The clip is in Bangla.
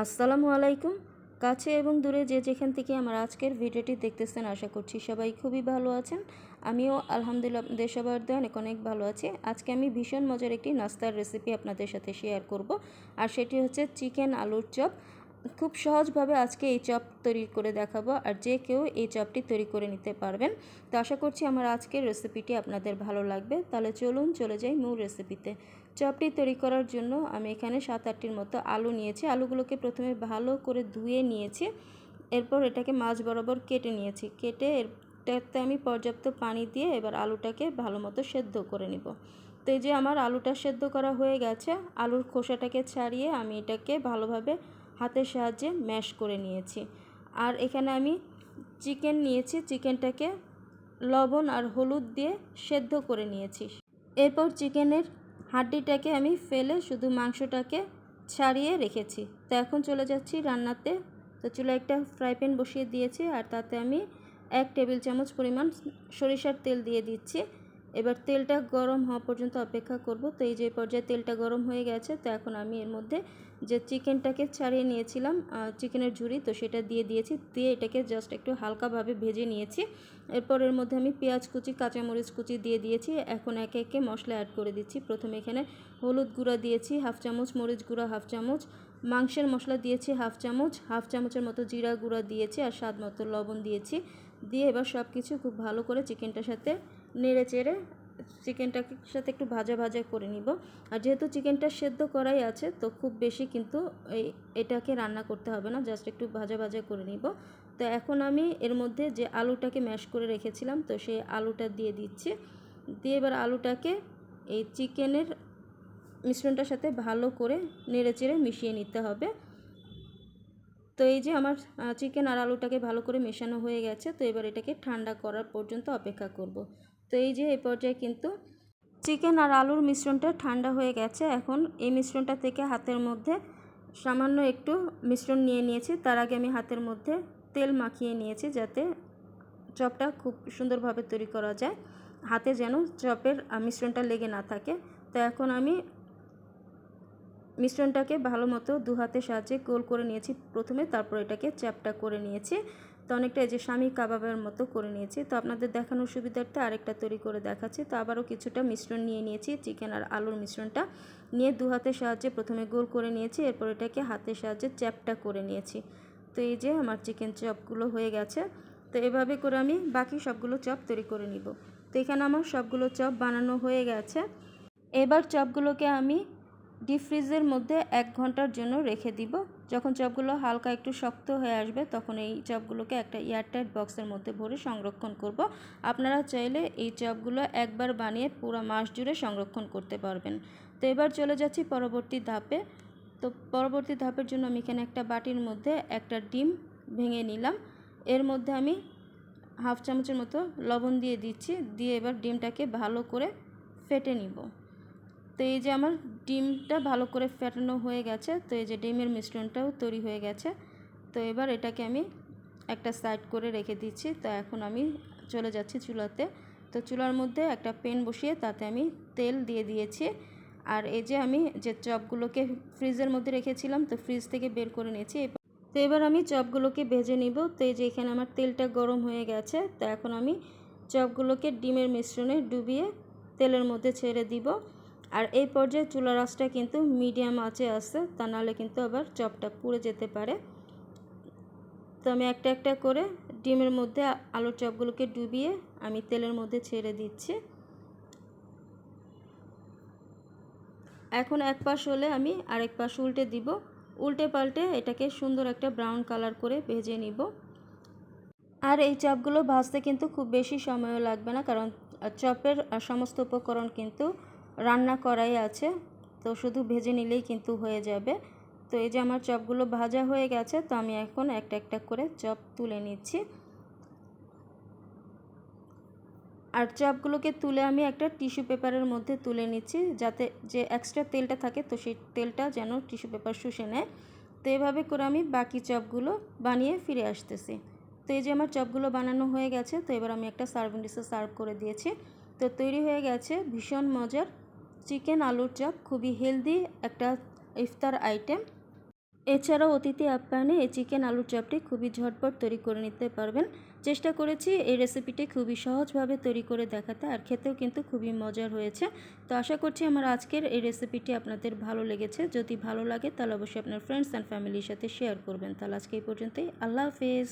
আসসালামু আলাইকুম। কাছে এবং দূরে যে যেখান থেকে আমার আজকের ভিডিওটি দেখতেছেন, আশা করছি সবাই খুবই ভালো আছেন। আমিও আলহামদুলিল্লাহ আপনাদের সবার দিয়ে অনেক অনেক ভালো আছি। আজকে আমি ভীষণ মজার একটি নাস্তার রেসিপি আপনাদের সাথে শেয়ার করব, আর সেটি হচ্ছে চিকেন আলুর চপ। খুব সহজভাবে আজকে এই চপ তৈরি করে দেখাবো আর যে কেউ এই চপটি তৈরি করে নিতে পারবেন। তো আশা করছি আমার আজকের রেসিপিটি আপনাদের ভালো লাগবে। তাহলে চলুন চলে যাই মূল রেসিপিতে চপটি তৈরি করার জন্য আমি এখানে সাত আটটির মতো আলু নিয়েছি। আলুগুলোকে প্রথমে ভালো করে ধুয়ে নিয়েছি। এরপর এটাকে মাছ বরাবর কেটে নিয়েছি। কেটে এরটাতে আমি পর্যাপ্ত পানি দিয়ে এবার আলুটাকে ভালো মতো সেদ্ধ করে নিব। তো এই যে আমার আলুটা সেদ্ধ করা হয়ে গেছে, আলুর খোসাটাকে ছাড়িয়ে আমি এটাকে ভালোভাবে হাতের সাহায্যে ম্যাশ করে নিয়েছি। আর এখানে আমি চিকেন নিয়েছি চিকেনটাকে লবণ আর হলুদ দিয়ে সেদ্ধ করে নিয়েছি। এরপর চিকেনের হাড্ডিটাকে আমি ফেলে শুধু মাংসটাকে ছাড়িয়ে রেখেছি। তো এখন চলে যাচ্ছি রান্নাতে। তো চুলা একটা ফ্রাই প্যান বসিয়ে দিয়েছি আর তাতে আমি এক টেবিল চামচ পরিমাণ সরিষার তেল দিয়ে দিচ্ছি। এবার তেলটা গরম হওয়া পর্যন্ত অপেক্ষা করব। তো এই যে পর্যায়ে তেলটা গরম হয়ে গেছে, তো এখন আমি এর মধ্যে যে চিকেনটাকে ছাড়িয়ে নিয়েছিলাম চিকেনের ঝুড়ি তো সেটা দিয়ে দিয়েছি। দিয়ে এটাকে জাস্ট একটু হালকাভাবে ভেজে নিয়েছি। এরপর এর মধ্যে আমি পেঁয়াজ কুচি, কাঁচামরিচ কুচি দিয়ে দিয়েছি। এখন একে একে মশলা অ্যাড করে দিচ্ছি। প্রথমে এখানে হলুদ গুঁড়া দিয়েছি, হাফ চামচ, মরিচ গুঁড়া হাফ চামচ, মাংসের মশলা দিয়েছি হাফ চামচ, হাফ চামচের মতো জিরা গুঁড়া দিয়েছি আর স্বাদ মতো লবণ দিয়েছি। দিয়ে এবার সব কিছু খুব ভালো করে চিকেনটার সাথে নেড়ে চেড়ে চিকেনটাকে সাথে একটু ভাজা ভাজা করে নিব। আর যেহেতু চিকেনটা সেদ্ধ করাই আছে, তো খুব বেশি কিন্তু এই, এটাকে রান্না করতে হবে না, জাস্ট একটু ভাজা ভাজা করে নিব। তো এখন আমি এর মধ্যে যে আলুটাকে ম্যাশ করে রেখেছিলাম, তো সেই আলুটা দিয়ে দিচ্ছি। দিয়ে এবার আলুটাকে এই চিকেনের মিশ্রণটার সাথে ভালো করে নেড়ে চেড়ে মিশিয়ে নিতে হবে। তো এই যে আমার চিকেন আর আলুটাকে ভালো করে মেশানো হয়ে গেছে, তো এবার এটাকে ঠান্ডা করার পর্যন্ত অপেক্ষা করব। তো এই যে এই পর্যায়ে কিন্তু চিকেন আর আলুর মিশ্রণটা ঠান্ডা হয়ে গেছে। এখন এই মিশ্রণটা থেকে হাতের মধ্যে সামান্য একটু মিশ্রণ নিয়ে নিয়েছি। তার আগে আমি হাতের মধ্যে তেল মাখিয়ে নিয়েছি যাতে চপটা খুব সুন্দরভাবে তৈরি করা যায়। হাতে যেন চপের মিশ্রণটা লেগে না থাকে। তো এখন আমি মিশ্রণটাকে ভালো মতো দু হাতের সাহায্যে গোল করে নিয়েছি। প্রথমে তারপর এটাকে চ্যাপটা করে নিয়েছি। তো অনেকটা এই যে স্বামী কাবাবের মতো করে নিয়েছি। তো আপনাদের দেখানোর সুবিধার্থে আরেকটা তৈরি করে দেখাচ্ছি। তো আবারও কিছুটা মিশ্রণ নিয়ে নিয়েছি, চিকেন আর আলুর মিশ্রণটা। নিয়ে দু হাতের সাহায্যে প্রথমে গোল করে নিয়েছি, এরপর এটাকে হাতের সাহায্যে চ্যাপটা করে নিয়েছি। তো এই যে আমার চিকেন চপগুলো হয়ে গেছে। তো এভাবে করে আমি বাকি সবগুলো চপ তৈরি করে নিব। তো এখানে আমার সবগুলো চপ বানানো হয়ে গেছে। এবার চপগুলোকে আমি ডিপ ফ্রিজের মধ্যে এক ঘণ্টার জন্য রেখে দিব। যখন চপগুলো হালকা একটু শক্ত হয়ে আসবে, তখন এই চপগুলোকে একটা এয়ারটাইট বক্সের মধ্যে ভরে সংরক্ষণ করব। আপনারা চাইলে এই চপগুলো একবার বানিয়ে পুরো মাস জুড়ে সংরক্ষণ করতে পারবেন। তো এবার চলে যাচ্ছি পরবর্তী ধাপে। তো পরবর্তী ধাপের জন্য আমি এখানে একটা বাটির মধ্যে একটা ডিম ভেঙে নিলাম। এর মধ্যে আমি হাফ চামচের মতো লবণ দিয়ে দিচ্ছি। দিয়ে এবার ডিমটাকে ভালো করে ফেটে নিব। তো এই যে আমার ডিমটা ভালো করে ফেটানো হয়ে গেছে, তো এই যে ডিমের মিশ্রণটাও তৈরি হয়ে গেছে। তো এবার এটাকে আমি একটা সাইড করে রেখে দিচ্ছি, তো এখন আমি চলে যাচ্ছি চুলাতে। তো চুলার মধ্যে একটা পেন বসিয়ে তাতে আমি তেল দিয়ে দিয়েছি। আর এই যে আমি যে চপগুলোকে ফ্রিজের মধ্যে রেখেছিলাম, তো ফ্রিজ থেকে বের করে নিয়েছি। তো এবার আমি চপগুলোকে ভেজে নিব। তো এই যে এখানে আমার তেলটা গরম হয়ে গেছে, তো এখন আমি চপগুলোকে ডিমের মিশ্রণে ডুবিয়ে তেলের মধ্যে ছেড়ে দিব। আর এই পর্যায়ে চুলা রাসটা কিন্তু মিডিয়াম আছে, তা নাহলে কিন্তু আবার চপটা পুড়ে যেতে পারে। তো আমি একটা একটা করে ডিমের মধ্যে আলুর চপগুলোকে ডুবিয়ে আমি তেলের মধ্যে ছেড়ে দিচ্ছি। এখন এক পাশ হলে আমি আরেক পাশ উল্টে দিব। উল্টে পাল্টে এটাকে সুন্দর একটা ব্রাউন কালার করে ভেজে নিব। আর এই চপগুলো ভাজতে কিন্তু খুব বেশি সময়ও লাগবে না, কারণ চপের সমস্ত উপকরণ কিন্তু রান্না করাই আছে। তো শুধু ভেজে নিলেই কিন্তু হয়ে যাবে। তো এই যে আমার চপগুলো ভাজা হয়ে গেছে, তো আমি এখন একটা একটা করে চপ তুলে নিচ্ছি। আর চপগুলোকে তুলে আমি একটা টিস্যু পেপারের মধ্যে তুলে নিচ্ছি, যাতে যে এক্সট্রা তেলটা থাকে, তো সেই তেলটা যেন টিস্যু পেপার শুষে নেয়। তো এভাবে করে আমি বাকি চপগুলো বানিয়ে ফিরে আসতেছি। তো এই যে আমার চপগুলো বানানো হয়ে গেছে, তো এবার আমি একটা সার্ভিং ডিশে সার্ভ করে দিয়েছি। তো তৈরি হয়ে গেছে ভীষণ মজার চিকেন আলুর চপ, খুবই হেলদি একটা ইফতার আইটেম। এছাড়াও অতিথি আপ্যায়নে এই চিকেন আলুর চপটি খুবই ঝটপট তৈরি করে নিতে পারবেন। চেষ্টা করেছি এই রেসিপিটি খুবই সহজভাবে তৈরি করে দেখাতে, আর খেতেও কিন্তু খুবই মজার হয়েছে। তো আশা করছি আমার আজকের এই রেসিপিটি আপনাদের ভালো লেগেছে। যদি ভালো লাগে তাহলে অবশ্যই আপনার ফ্রেন্ডস অ্যান্ড ফ্যামিলির সাথে শেয়ার করবেন। তাহলে আজকে এই পর্যন্তই। আল্লাহ হাফেজ।